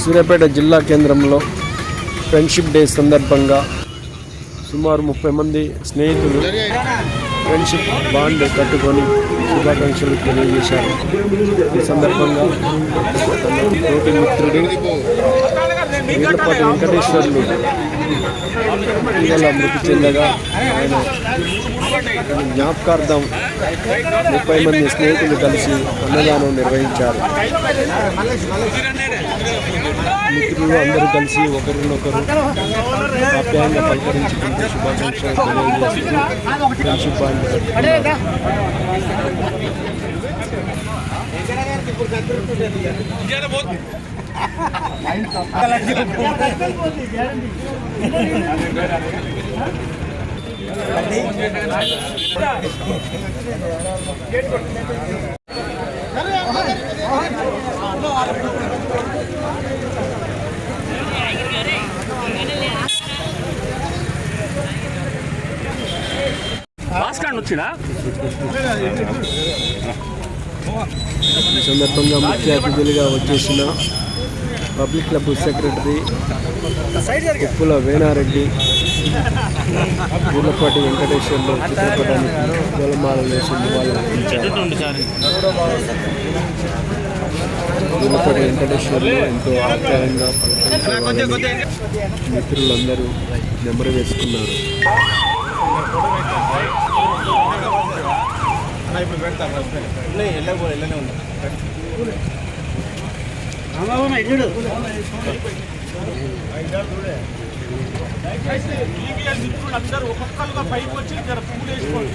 సూర్యాపేట జిల్లా కేంద్రంలో friendship day సందర్భంగా సుమారు ముప్పై మంది స్నేహితులు ఫ్రెండ్షిప్ బాండ్ కట్టుకొని శుభాకాంక్షలు తెలియజేశారు. ఈ సందర్భంగా తోటి మిత్రుడు వీళ్ళపాటి వెంకటేశ్వర్లు ఇవాళ మృతి చెందగా ఆయన జ్ఞాపకార్థం ముప్పై మంది స్నేహితులు కలిసి అన్నదానం నిర్వహించారు. మిత్రులు అందరూ కలిసి ఒకరినొకరు ఆప్యాయంగా పలకరించుకుంటూ శుభాకాంక్షలు తెలియజేస్తూ ఫ్రెండ్షిప్ బాండ్ కట్టుకున్నారు. భాస్కర్ ఈ సందర్భంగా ముఖ్య అతిథులుగా వచ్చేసిన public club secretary Uppula Venareddy Gullapati Venkateswarlu చిత్రపటానికి గోలమాల వేసి నివాళులు ఎంతో గుల్లపాటి వెంకటేశ్వర్లు ఎంతో ఆప్యాయంగా పలకరించే వాళ్ళని మిత్రులందరూ నెమరు వేసుకున్నారు అందరూ ఒక్కొక్కరుగా పైకి వచ్చి జర పూలు వేసుకోండి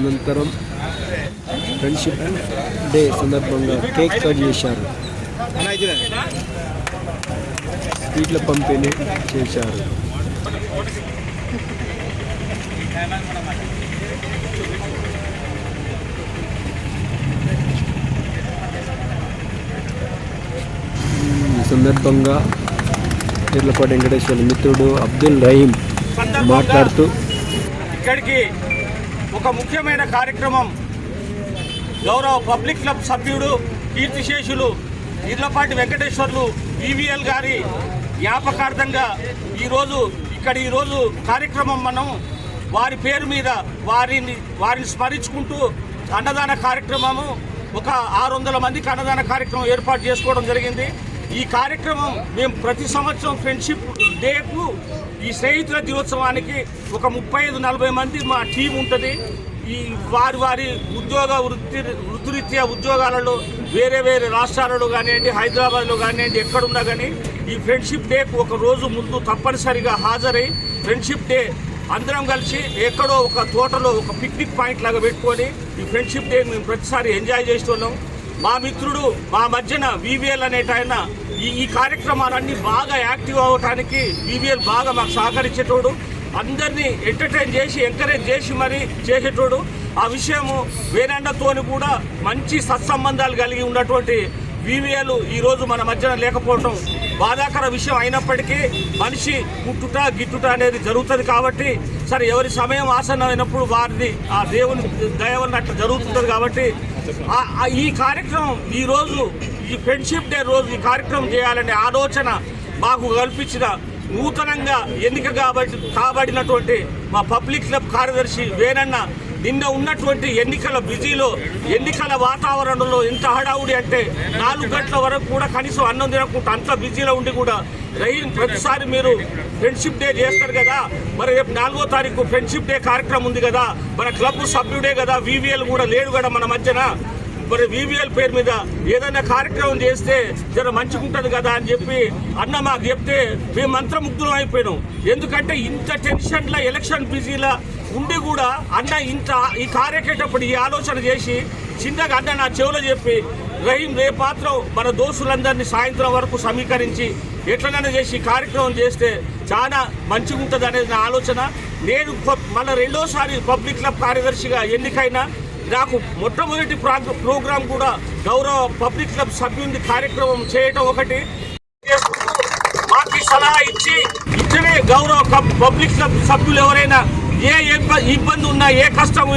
అనంతరం ఫ్రెండ్షిప్ డే సందర్భంగా కేక్ కట్ చేశారు. స్వీట్ల పంపిణీ చేశారు. ఈ సందర్భంగా ఇర్లపాటి వెంకటేశ్వర మిత్రుడు అబ్దుల్ రహీం మాట్లాడుతూ ఇక్కడికి ఒక ముఖ్యమైన కార్యక్రమం. గౌరవ పబ్లిక్ క్లబ్ సభ్యుడు కీర్తిశేషులు ఇర్లపాటి వెంకటేశ్వర్లు వివిఎల్ గారి జ్ఞాపకార్థంగా ఈరోజు ఇక్కడ ఈరోజు కార్యక్రమం మనం వారి పేరు మీద వారిని వారిని స్మరించుకుంటూ అన్నదాన కార్యక్రమము ఒక ఆరు వందల మందికి అన్నదాన కార్యక్రమం ఏర్పాటు చేసుకోవడం జరిగింది. ఈ కార్యక్రమం మేము ప్రతి సంవత్సరం ఫ్రెండ్షిప్ డేకు ఈ స్నేహితుల దినోత్సవానికి ఒక ముప్పై ఐదు నలభై మంది మా టీం ఉంటుంది. ఈ వారి వారి ఉద్యోగ వృత్తి వృత్తిరీత్యా ఉద్యోగాలలో వేరే వేరే రాష్ట్రాలలో కానివ్వండి హైదరాబాద్లో కానివ్వండి ఎక్కడున్నా కానీ ఈ ఫ్రెండ్షిప్ డేకు ఒక రోజు ముందు తప్పనిసరిగా హాజరై ఫ్రెండ్షిప్ డే అందరం కలిసి ఎక్కడో ఒక తోటలో ఒక పిక్నిక్ పాయింట్ లాగా పెట్టుకొని ఈ ఫ్రెండ్షిప్ డే మేము ప్రతిసారి ఎంజాయ్ చేస్తున్నాం మా మిత్రుడు మా మధ్యన వివిఎల్ అనేట ఆయన ఈ ఈ కార్యక్రమాలన్నీ బాగా యాక్టివ్ అవ్వటానికి వివిఎల్ బాగా మాకు సహకరించేటోడు. అందరినీ ఎంటర్టైన్ చేసి ఎంకరేజ్ చేసి మరి చేసేటోడు. ఆ విషయము వేరేండతోని కూడా మంచి సత్సంబంధాలు కలిగి ఉన్నటువంటి వివిఎలు ఈరోజు మన మధ్యన లేకపోవడం బాధాకర విషయం అయినప్పటికీ మనిషి పుట్టుట గిట్టుట అనేది జరుగుతుంది కాబట్టి సరే ఎవరి సమయం ఆసన్నమైనప్పుడు వారిని ఆ దేవుని దయ అట్లా జరుగుతుంటుంది కాబట్టి ఈ కార్యక్రమం ఈ రోజు ఈ ఫ్రెండ్షిప్ డే రోజు ఈ కార్యక్రమం చేయాలనే ఆలోచన మాకు కల్పించిన నూతనంగా ఎన్నిక కాబట్టి కాబడినటువంటి మా పబ్లిక్ క్లబ్ కార్యదర్శి వేనన్న నిన్న ఉన్నటువంటి ఎన్నికల బిజీలో ఎన్నికల వాతావరణంలో ఎంత హడావుడి అంటే నాలుగు గంటల వరకు కూడా కనీసం అన్నం తినకుండా అంత బిజీలో ఉండి కూడా రైన్ ప్రతిసారి మీరు ఫ్రెండ్షిప్ డే చేస్తారు కదా. మరి రేపు నాలుగో తారీఖు ఫ్రెండ్షిప్ డే కార్యక్రమం ఉంది కదా. మన క్లబ్ సభ్యుడే కదా వివిఎల్ కూడా లేడు కదా మన మధ్యన. మరి వివిఎల్ పేరు మీద ఏదైనా కార్యక్రమం చేస్తే జర మంచిగుంటుంది కదా అని చెప్పి అన్న మాకు చెప్తే మేము మంత్రముగ్ధులం అయిపోయినాం. ఎందుకంటే ఇంత టెన్షన్ల ఎలక్షన్ బిజీలా ఉండి కూడా అన్న ఇంత ఈ కార్యక్రమప్పుడు ఈ ఆలోచన చేసి చిన్నగా అన్న నా చెవులో చెప్పి రహీం రేపాత్రం మన దోస్తులందరినీ సాయంత్రం వరకు సమీకరించి ఎట్లనైనా చేసి కార్యక్రమం చేస్తే చాలా మంచిగా ఉంటుంది అనేది నా ఆలోచన. నేను మన రెండోసారి పబ్లిక్ క్లబ్ కార్యదర్శిగా ఎన్నికైనా నాకు మొట్టమొదటి ప్రోగ్రాం కూడా గౌరవ పబ్లిక్ క్లబ్ సభ్యుని కార్యక్రమం చేయటం ఒకటి. మాకు సలహా ఇచ్చి ఇచ్చనే గౌరవ పబ్లిక్ క్లబ్ సభ్యులు ఎవరైనా ఏ ఇబ్బంది ఉన్నా ఏ కష్టం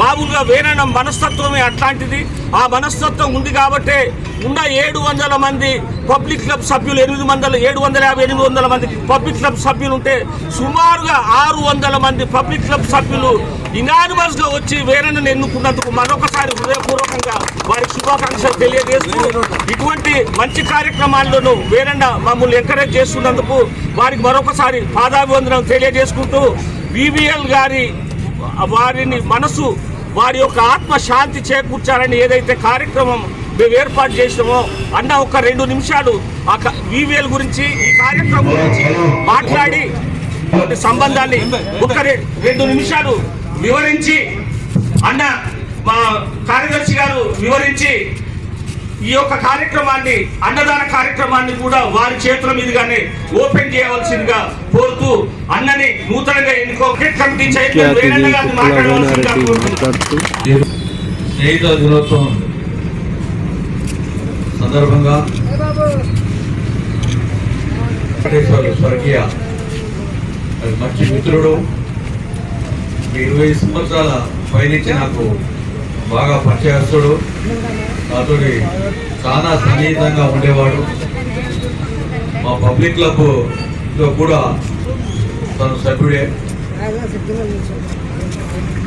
మామూలుగా వేరైన మనస్తత్వమే అట్లాంటిది. ఆ మనస్తత్వం ఉంది కాబట్టే ఉన్న ఏడు వందల మంది పబ్లిక్ క్లబ్ సభ్యులు ఎనిమిది వందల ఏడు వందల యాభై ఎనిమిది వందల మంది పబ్లిక్ క్లబ్ సభ్యులు ఉంటే సుమారుగా ఆరు వందల మంది పబ్లిక్ క్లబ్ సభ్యులు ఇనానిమస్గా వచ్చి వేరన్నను ఎన్నుకున్నందుకు మరొకసారి హృదయపూర్వకంగా వారికి శుభాకాంక్షలు తెలియజేస్తూ ఇటువంటి మంచి కార్యక్రమాల్లోనూ వేరన్న మమ్మల్ని ఎంకరేజ్ చేస్తున్నందుకు వారికి మరొకసారి పాదాభివందనం తెలియజేసుకుంటూ వివిఎల్ గారి వారిని మనసు వారి యొక్క ఆత్మ శాంతి చేకూర్చాలని ఏదైతే కార్యక్రమం మేము ఏర్పాటు చేసినామో అన్న ఒక రెండు నిమిషాలు ఆ వివిఎల్ గురించి ఈ కార్యక్రమం గురించి మాట్లాడి సంబంధాన్ని ఒక రెండు నిమిషాలు వివరించి అన్న మా కార్యదర్శి గారు వివరించి ఈ యొక్క కార్యక్రమాన్ని అన్నదాన కార్యక్రమాన్ని కూడా వారి చేతుల మీదుగానే ఓపెన్ చేయవలసిందిగా కోరుతూ అన్నని నూతనంగా ఎన్నుకో కమిటీ స్నేహితుల దినోత్సవం. సందర్భంగా స్వర్గీయ మంచి మిత్రుడు. ఇరవై సంవత్సరాల పైనుంచి నాకు బాగా పరిచయస్తుడు. అతడి చాలా సన్నిహితంగా ఉండేవాడు. మా పబ్లిక్ క్లబ్లో కూడా తను సభ్యుడే.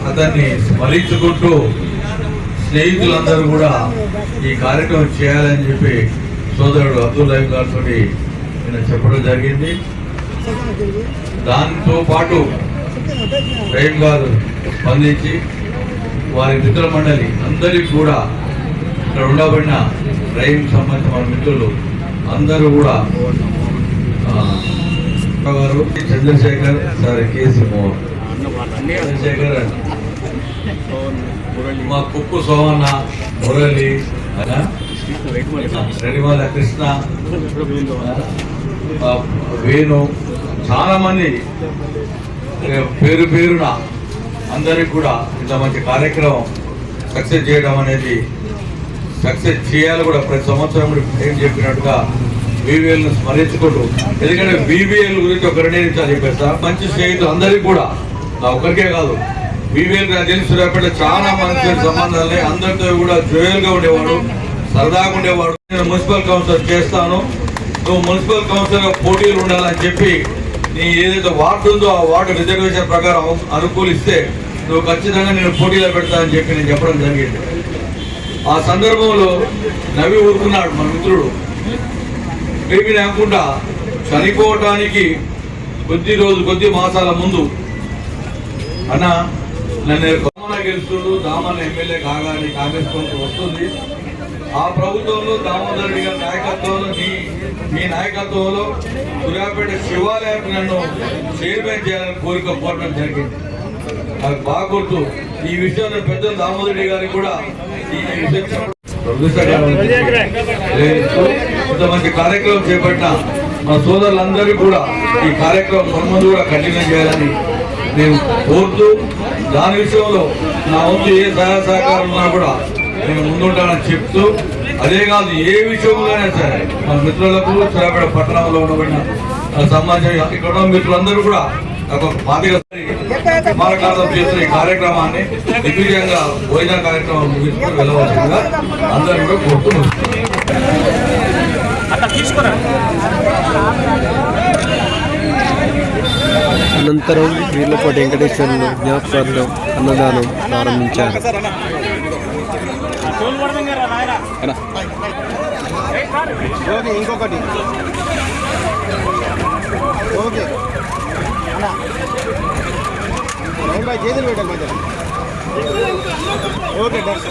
అతన్ని స్మరించుకుంటూ స్నేహితులందరూ కూడా ఈ కార్యక్రమం చేయాలని చెప్పి సోదరుడు అబ్దుల్ రహీం గారితో నేను చెప్పడం జరిగింది. దాంతో పాటు రహీం గారు స్పందించి వారి మిత్ర మండలి అందరికీ కూడా ఇక్కడ ఉండబడిన రైలు సంబంధించిన మన మిత్రులు అందరూ కూడా గారు Chandrasekhar sir K C Mohan. Chandrasekhar మా కుక్కు సోమన్న మురళి ఆ, కృష్ణ వేణు చాలా మంది పేరు పేరున అందరికి కూడా ఇంత మంచి కార్యక్రమం సక్సెస్ చేయడం అనేది సక్సెస్ చేయాలి కూడా ప్రతి సంవత్సరం కూడా ఏం చెప్పినట్టుగా బీవీఎల్ స్మరించుకుంటూ ఎందుకంటే బీబీఎల్ గురించి ఒక రెండే నిమిషాలు మంచి స్నేహితులు అందరికీ కూడా నా ఒక్కరికే కాదు బీవీఎల్ నాకు తెలిసి రేపటి చాలా మంచి సంబంధాలు అందరితో కూడా జోయల్గా ఉండేవాడు సరదాగా ఉండేవాడు. నేను మున్సిపల్ కౌన్సిలర్ చేస్తాను నువ్వు మున్సిపల్ కౌన్సిలర్గా పోటీలు ఉండాలని చెప్పి నీ ఏదైతే వార్డు ఉందో ఆ వార్డు రిజర్వేషన్ ప్రకారం అనుకూలిస్తే నువ్వు ఖచ్చితంగా నేను పోటీలో పెడతా అని చెప్పి నేను చెప్పడం జరిగింది. ఆ సందర్భంలో నవ్వి ఊరుకున్నాడు మన మిత్రుడు. బేబీ లేకుండా చనిపోవటానికి కొద్ది రోజు కొద్ది మాసాల ముందు అన్న నన్ను దామన గెలుస్తుడు దామన ఎమ్మెల్యే కాగానే కాంగ్రెస్ ప్రభుత్వం వస్తుంది. ఆ ప్రభుత్వంలో దామోదర్ రెడ్డి గారి నాయకత్వంలో మీ మీ నాయకత్వంలో సూర్యాపేట శివాలయానికి నన్ను చైర్మన్ చేయాలని కోరిక కోరడం జరిగింది. నాకు బాగా గుర్తు ఈ విషయంలో పెద్ద దామోదరి గారికి కూడా ఈ విషయం ఇంత మంచి కార్యక్రమం చేపట్టిన మా సోదరులందరూ కూడా ఈ కార్యక్రమం ముందు కూడా కంటిన్యూ చేయాలని నేను కోరుతూ దాని విషయంలో నా వంతు ఏ సహాయ సహకారం ఉన్నా కూడా నేను ముందుంటానని చెప్తూ అదే కాదు ఏ విషయంలోనే సరే మన మిత్రులకు సూర్యాపేట పట్టణంలో ఉండబడిన సమాజం ఇక్కడ మిత్రులందరూ కూడా నాకు ఒక బాధ్యత స్మారకార్థం చేస్తున్న ఈ కార్యక్రమాన్ని దిగ్విజయంగా భోజన కార్యక్రమం ముగించుకొని వెళ్ళవలసిందిగా అందరూ కూడా తీసుకురా అనంతరం వీర్లపాటి వెంకటేశ్వర్లు జ్ఞాపకార్థం అన్నదానం ప్రారంభించారు. ఓకే ఇంకొకటి ఓకే బాయ్ చేతులు పెట్టాలి మధ్యలో ఓకే డన్.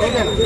ఓకే అన్నం